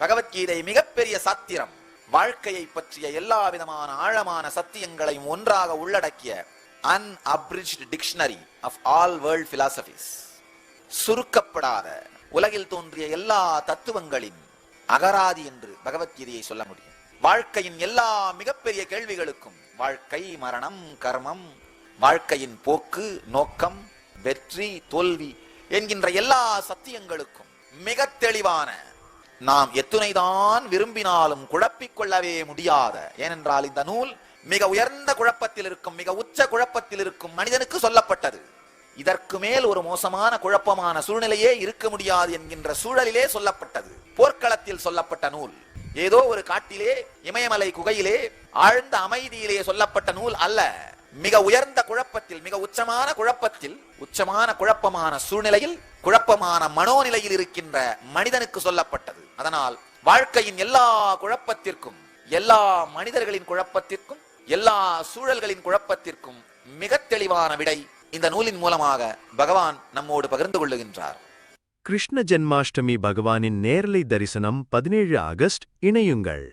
பகவத்கீதை மிகப்பெரிய சத்திரம். வாழ்க்கையை பற்றிய எல்லா விதமான ஆழமான சத்தியங்களையும் ஒன்றாக உள்ளடக்கிய unabridged dictionary of all world philosophies சுருக்கப்படாத உலகில் தோன்றிய எல்லா தத்துவங்களின் அகராதி என்று பகவத்கீதையை சொல்ல முடியும். வாழ்க்கையின் எல்லா மிகப்பெரிய கேள்விகளுக்கும் வாழ்க்கை மரணம் கர்மம் வாழ்க்கையின் போக்கு நோக்கம் வெற்றி தோல்வி என்கின்ற எல்லா சத்தியங்களுக்கும் மிக தெளிவான நாம் எத்துணைதான் விரும்பினாலும் குழப்பிக் கொள்ளவே முடியாத. ஏனென்றால் இந்த நூல் மிக உயர்ந்த குழப்பத்தில் இருக்கும் மிக உச்ச குழப்பத்தில் இருக்கும் மனிதனுக்கு சொல்லப்பட்டது. இதற்கு மேல் ஒரு மோசமான குழப்பமான சூழ்நிலையே இருக்க முடியாது என்கின்ற சூழலிலே சொல்லப்பட்டது. போர்க்களத்தில் சொல்லப்பட்ட நூல். ஏதோ ஒரு காட்டிலே இமயமலை குகையிலே ஆழ்ந்த அமைதியிலே சொல்லப்பட்ட நூல் அல்ல. மிக உயர்ந்த குழப்பத்தில் மிக உச்சமான குழப்பத்தில் உச்சமான குழப்பமான சூழ்நிலையில் குழப்பமான மனோநிலையில் இருக்கின்ற மனிதனுக்கு சொல்லப்பட்டது. அதனால் வாழ்க்கையின் எல்லா குழப்பத்திற்கும் எல்லா மனிதர்களின் குழப்பத்திற்கும் எல்லா சூழல்களின் குழப்பத்திற்கும் மிக தெளிவான விடை இந்த நூலின் மூலமாக பகவான் நம்மோடு பகிர்ந்து கொள்ளுகின்றார். கிருஷ்ண ஜென்மாஷ்டமி பகவானின் நேரலை தரிசனம் பதினேழு ஆகஸ்ட் இணையுங்கள்.